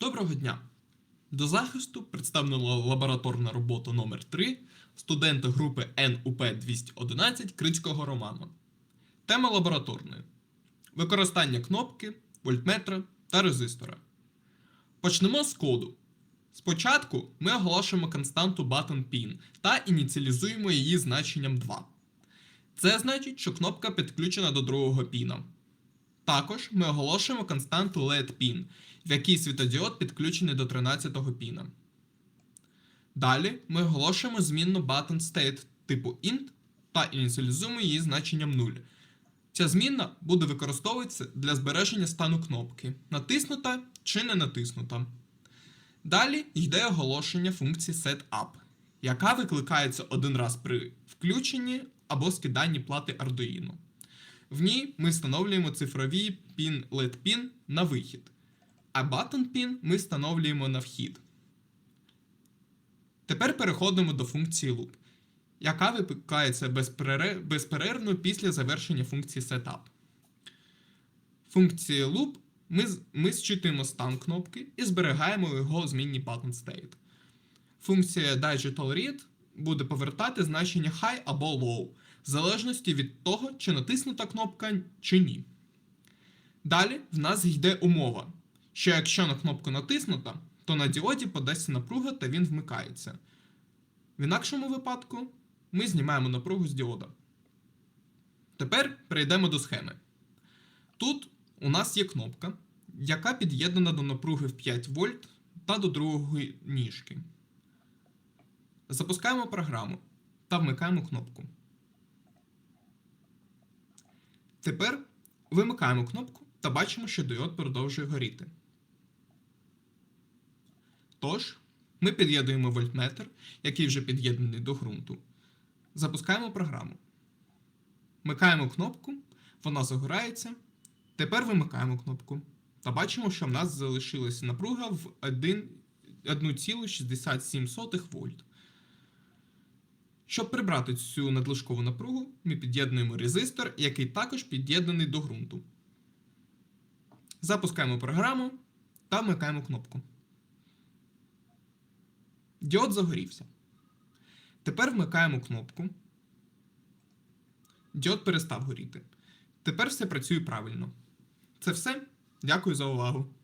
Доброго дня! До захисту представлена лабораторна робота номер 3 студента групи НУП 211 Крицького Роману. Тема лабораторної: Використання кнопки, вольтметра та резистора. Почнемо з коду. Спочатку ми оголошуємо константу button pin та ініціалізуємо її значенням 2. Це значить, що кнопка підключена до другого піна. Також ми оголошуємо константу LED pin, в якій світодіод підключений до 13-го піна. Далі ми оголошуємо змінну button state типу int та ініціалізуємо її значенням 0. Ця змінна буде використовуватися для збереження стану кнопки, натиснута чи не натиснута. Далі йде оголошення функції setup, яка викликається один раз при включенні або скиданні плати Arduino. В ній ми встановлюємо цифрові пін LED pin на вихід, а button pin ми встановлюємо на вхід. Тепер переходимо до функції loop, яка викликається безперервно після завершення функції setup. Функції loop ми, ми зчитуємо стан кнопки і зберігаємо його у змінній button state. Функція digital read буде повертати значення high або low, в залежності від того, чи натиснута кнопка чи ні. Далі в нас йде умова, що якщо на кнопку натиснута, то на діоді подасться напруга та він вмикається. В інакшому випадку ми знімаємо напругу з діода. Тепер перейдемо до схеми. Тут у нас є кнопка, яка під'єднана до напруги в 5 вольт та до другої ніжки. Запускаємо програму та вмикаємо кнопку. Тепер вимикаємо кнопку та бачимо, що діод продовжує горіти. Тож, ми під'єднуємо вольтметр, який вже під'єднаний до ґрунту. Запускаємо програму. Вмикаємо кнопку, вона загорається. Тепер вимикаємо кнопку. Та бачимо, що в нас залишилася напруга в 1,67 вольт. Щоб прибрати цю надлишкову напругу, ми під'єднуємо резистор, який також під'єднаний до ґрунту. Запускаємо програму та вмикаємо кнопку. Діод загорівся. Тепер вмикаємо кнопку. Діод перестав горіти. Тепер все працює правильно. Це все. Дякую за увагу.